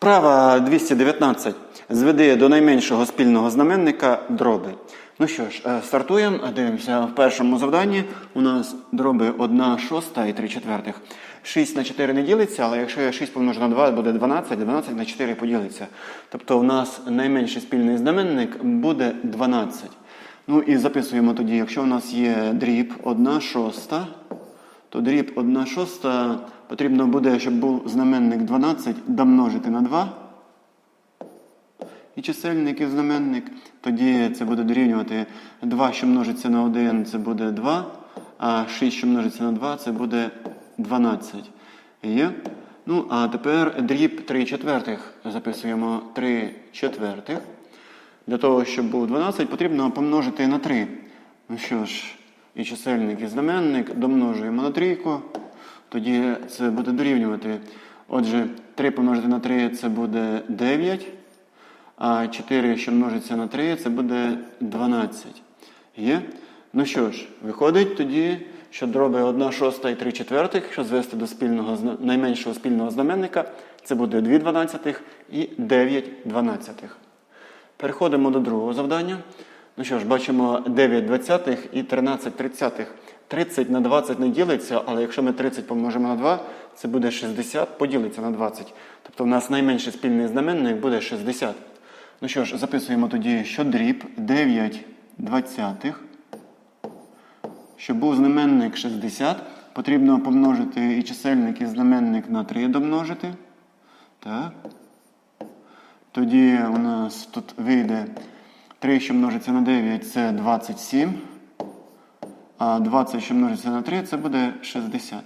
Вправа 219. Зведи до найменшого спільного знаменника дроби. Ну що ж, е, стартуємо. Дивимося в першому завданні. У нас дроби 1 шоста і 3 четвертих. 6 на 4 не ділиться, але якщо 6 помножу на 2, буде 12, 12 на 4 поділиться. Тобто у нас найменший спільний знаменник буде 12. Ну і записуємо тоді, якщо у нас є дріб 1 шоста, то дріб 1 шоста потрібно буде, щоб був знаменник 12, домножити на 2. І чисельник і знаменник. Тоді це буде дорівнювати 2, що множиться на 1, це буде 2, а 6, що множиться на 2, це буде 12. Є? Ну, а тепер дріб 3 четвертих. Записуємо 3 четвертих. Для того, щоб був 12, потрібно помножити на 3. Ну що ж, і чисельник, і знаменник домножуємо на трійку. Тоді це буде дорівнювати. Отже, 3 помножити на 3 це буде 9. А 4, що множиться на 3, це буде 12. Є? Ну що ж, виходить тоді, що дроби 1 шоста і 3 четвертих, якщо звести до спільного, найменшого спільного знаменника, це буде 2 дванадцятих і 9 дванадцятих. Переходимо до другого завдання. Ну що ж, бачимо 9 двадцятих і 13 тридцятих. 30 на 20 не ділиться, але якщо ми 30 помножимо на 2, це буде 60, поділиться на 20. Тобто в нас найменший спільний знаменник буде 60. Ну що ж, записуємо тоді, що дріб 9 двадцятих. Щоб був знаменник 60, потрібно помножити і чисельник, і знаменник на 3 домножити. Так. Тоді у нас тут вийде 3, що множиться на 9, це 27. А 20, що множиться на 3, це буде 60.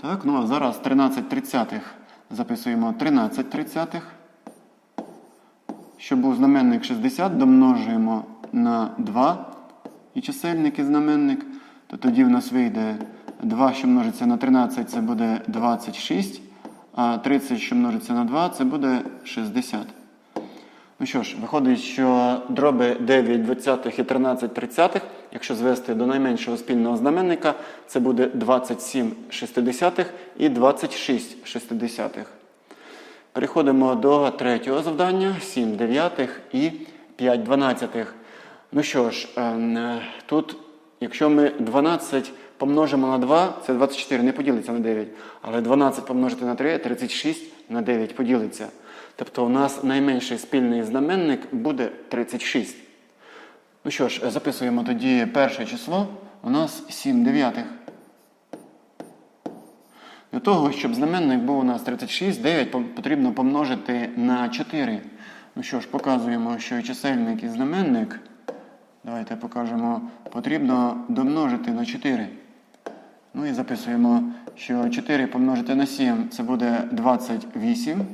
Так, ну а зараз 13 тридцятих. Записуємо 13 тридцятих. Щоб був знаменник 60, домножуємо на 2 і чисельник і знаменник, то тоді в нас вийде 2, що множиться на 13, це буде 26, а 30, що множиться на 2, це буде 60. Ну що ж, виходить, що дроби 9 двадцятих і 13 тридцятих, якщо звести до найменшого спільного знаменника, це буде 27 шестидесятих і 26 шестидесятих. Переходимо до третього завдання: 7 дев'ятих і 5 дванадцятих. Ну що ж, ем, тут, якщо ми 12 помножимо на 2, це 24 не поділиться на 9. Але 12 помножити на 3, 36 на 9 поділиться. Тобто у нас найменший спільний знаменник буде 36. Ну що ж, записуємо тоді перше число. У нас 7 дев'ятих. Для того, щоб знаменник був у нас 36, 9 потрібно помножити на 4. Ну що ж, показуємо, що і чисельник і знаменник. Давайте покажемо, потрібно домножити на 4. Ну і записуємо, що 4 помножити на 7 це буде 28.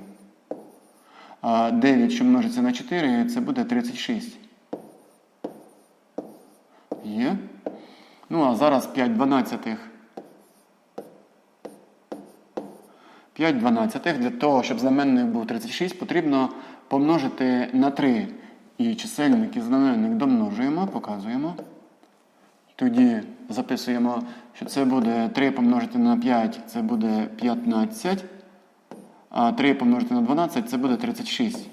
А 9, що множиться на 4, це буде 36. Є. Ну, а зараз 5 дванадцятих. 5 дванадцятих. Для того, щоб знаменник був 36, потрібно помножити на 3. І чисельник і знаменник домножуємо, показуємо. Тоді записуємо, що це буде 3 помножити на 5, це буде 15. А 3 помножити на 12 це буде 36.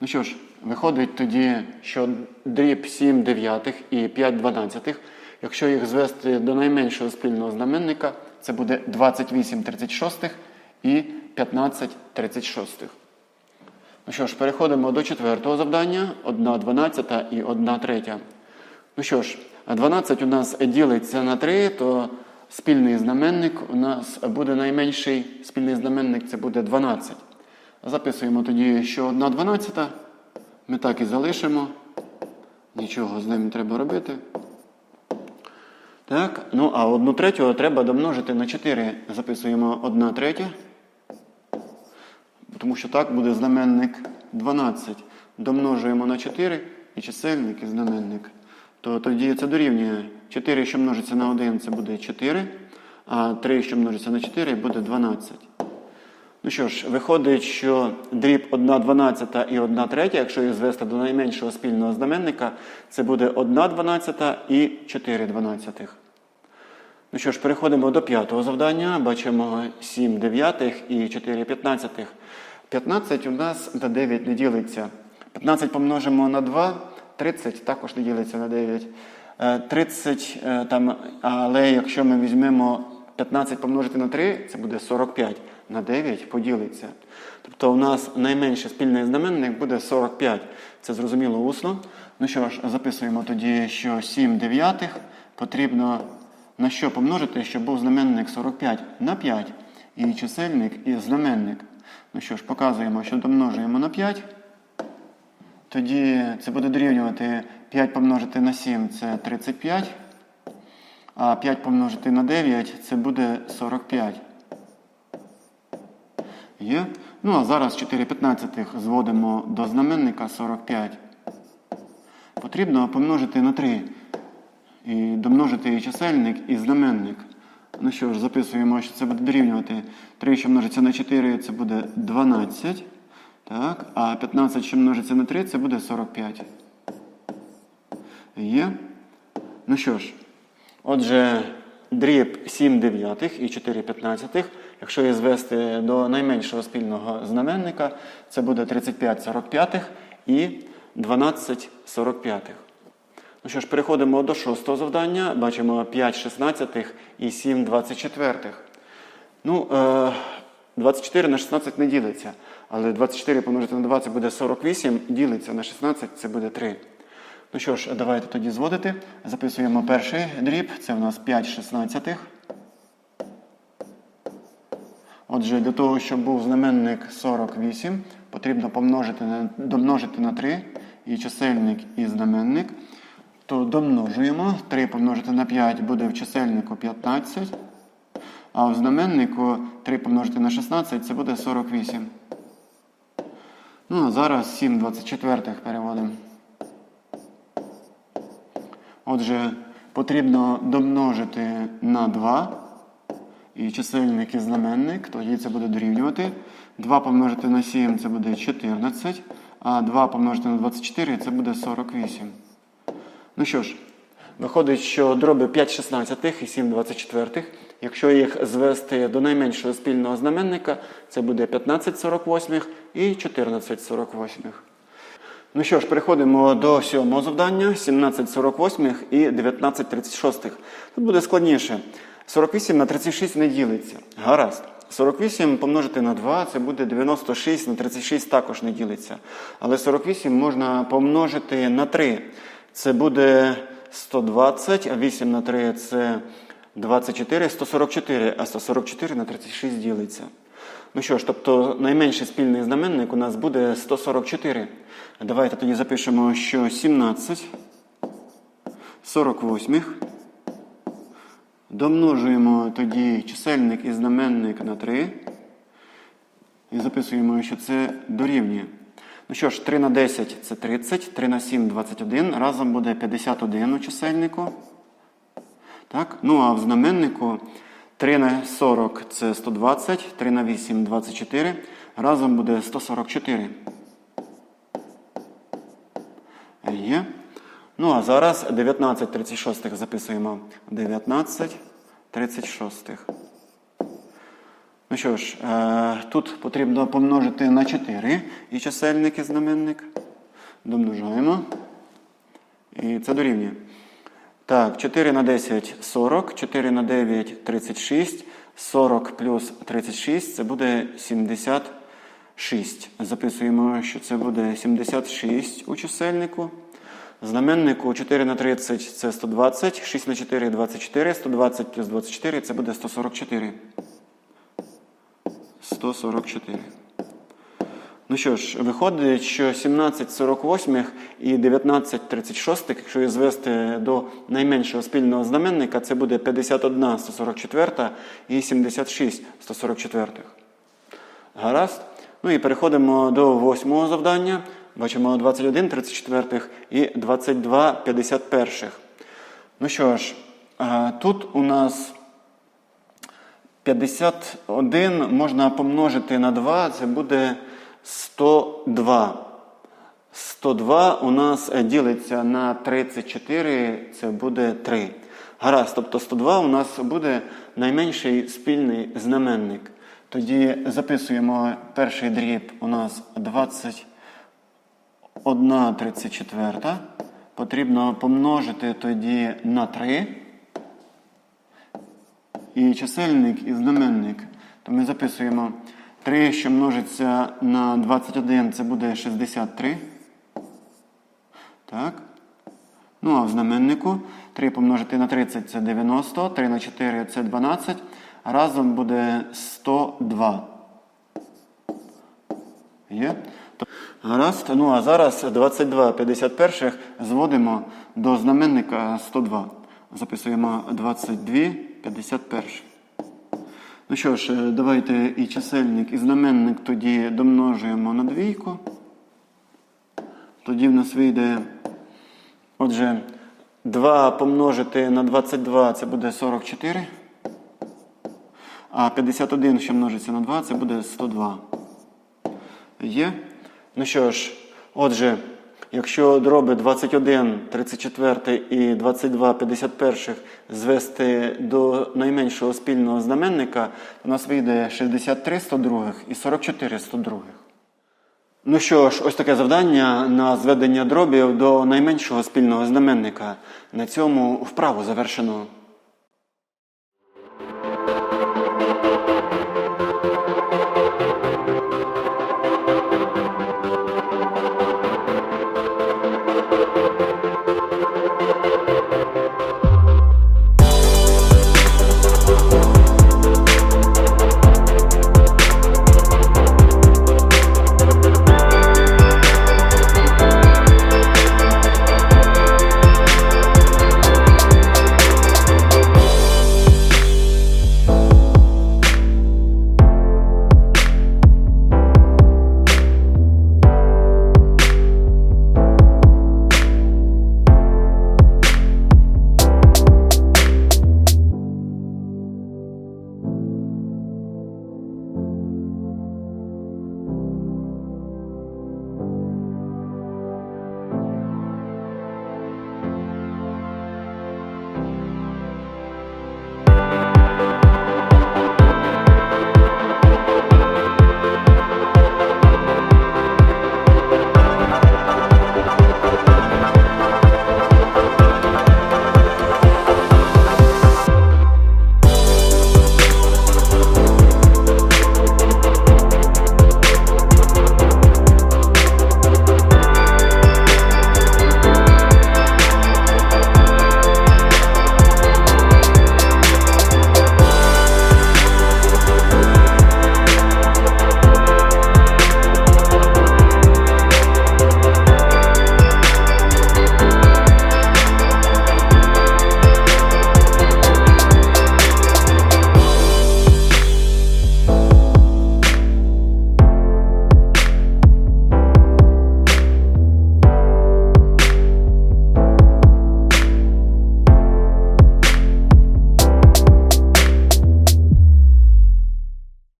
Ну що ж, виходить тоді, що дріб 7 дев'ятих і 5 дванадцятих, якщо їх звести до найменшого спільного знаменника, це буде 28 36 і 15 36. Ну що ж, переходимо до четвертого завдання. 1 дванадцята і 1 третя. Ну що ж, 12 у нас ділиться на 3, то спільний знаменник у нас буде найменший спільний знаменник це буде 12. Записуємо тоді, що 1 дванадцята. Ми так і залишимо. Нічого з ним не треба робити. Так, ну а 1 третю треба домножити на 4. Записуємо 1 третя. Тому що так буде знаменник 12. Домножуємо на 4 і чисельник і знаменник. То тоді це дорівнює 4, що множиться на 1, це буде 4, а 3, що множиться на 4, буде 12. Ну що ж, виходить, що дріб 1 дванадцята і 1 третя, якщо їх звести до найменшого спільного знаменника, це буде 1 дванадцята і 4 дванадцятих. Ну що ж, переходимо до п'ятого завдання. Бачимо 7 дев'ятих і 4 п'ятнадцятих. 15 у нас на 9 не ділиться. 15 помножимо на 2, 30 також не ділиться на 9. Е, 30 е, там, але якщо ми візьмемо 15 помножити на 3, це буде 45. На 9 поділиться. Тобто у нас найменший спільний знаменник буде 45. Це зрозуміло усно. Ну що ж, записуємо тоді, що 7 дев'ятих потрібно на що помножити, щоб був знаменник 45 на 5 і чисельник і знаменник. Ну що ж, показуємо, що домножуємо на 5. Тоді це буде дорівнювати 5 помножити на 7 це 35. А 5 помножити на 9 це буде 45. Є? Ну а зараз 4 п'ятнадцятих зводимо до знаменника 45. Потрібно помножити на 3. І домножити і чисельник, і знаменник. Ну що ж, записуємо, що це буде дорівнювати 3, що множиться на 4, це буде 12. Так, а 15, що множиться на 3, це буде 45. Є. Ну що ж, отже, дріб 7 дев'ятих і 4 п'ятнадцятих. Якщо її звести до найменшого спільного знаменника, це буде 35 45 і 12 45. Ну що ж, переходимо до шостого завдання. Бачимо 5 шістнадцятих і 7 24. Ну, е, 24 на 16 не ділиться. Але 24 помножити на 2 це буде 48, ділиться на 16 це буде 3. Ну що ж, давайте тоді зводити. Записуємо перший дріб, це у нас 5 шістнадцятих. Отже, для того, щоб був знаменник 48, потрібно помножити на, домножити на 3 і чисельник і знаменник. То домножуємо. 3 помножити на 5 буде в чисельнику 15. А в знаменнику 3 помножити на 16 це буде 48. Ну, а зараз 7 24 переводимо. Отже, потрібно домножити на 2. І чисельник і знаменник, тоді це буде дорівнювати. 2 помножити на 7 це буде 14. А 2 помножити на 24 це буде 48. Ну що ж, виходить, що дроби 5 16 і 7 24. Якщо їх звести до найменшого спільного знаменника, це буде 15 48 і 14 48. Ну що ж, переходимо до сьомого завдання, 17 48 і 19 36. Тут буде складніше. 48 на 36 не ділиться. Гаразд. 48 помножити на 2, це буде 96, на 36 також не ділиться. Але 48 можна помножити на 3. Це буде 120, а 8 на 3 це 24, 144, а 144 на 36 ділиться. Ну що ж, тобто найменший спільний знаменник у нас буде 144. Давайте тоді запишемо, що 17 48. Домножуємо тоді чисельник і знаменник на 3. І записуємо, що це дорівнює. Ну що ж, 3 на 10 це 30, 3 на 7 21. Разом буде 51 у чисельнику. Так? Ну а в знаменнику 3 на 40 це 120, 3 на 8 24. Разом буде 144. Є. Ну, а зараз 19 36 записуємо 19 36. Ну що ж, е, тут потрібно помножити на 4 і чисельник і знаменник. Домножаємо. І це дорівнює. Так, 4 на 10 40, 4 на 9 36, 40 плюс 36 це буде 76. Записуємо, що це буде 76 у чисельнику. Знаменнику 4 на 30 це 120, 6 на 4 24, 120 плюс 24 це буде 144. 144. Ну що ж, виходить, що 17 48 і 19 36, якщо їх звести до найменшого спільного знаменника, це буде 51 144 і 76 144. Гаразд. Ну і переходимо до восьмого завдання. Бачимо 21 34 і 22 51. Ну що ж, тут у нас 51 можна помножити на 2, це буде 102. 102 у нас е, ділиться на 34, це буде 3. Гаразд, тобто 102 у нас буде найменший спільний знаменник. Тоді записуємо перший дріб у нас 21 34. Потрібно помножити тоді на 3. І чисельник, і знаменник. То ми записуємо 3, що множиться на 21, це буде 63. Так. Ну, а в знаменнику 3 помножити на 30 це 90, 3 на 4 це 12. Разом буде 102. Є? Гаразд. Ну а зараз 22 51 зводимо до знаменника 102. Записуємо 22 51. Ну що ж, е, давайте і чисельник, і знаменник тоді домножуємо на двійку. Тоді в нас вийде, отже, 2 помножити на 22 це буде 44. А 51, що множиться на 2, це буде 102. Є? Ну що ж, отже, якщо дроби 21, 34 і 22, 51 звести до найменшого спільного знаменника, то у нас вийде 63 102 і 44 102. Ну що ж, ось таке завдання на зведення дробів до найменшого спільного знаменника. На цьому вправу завершено.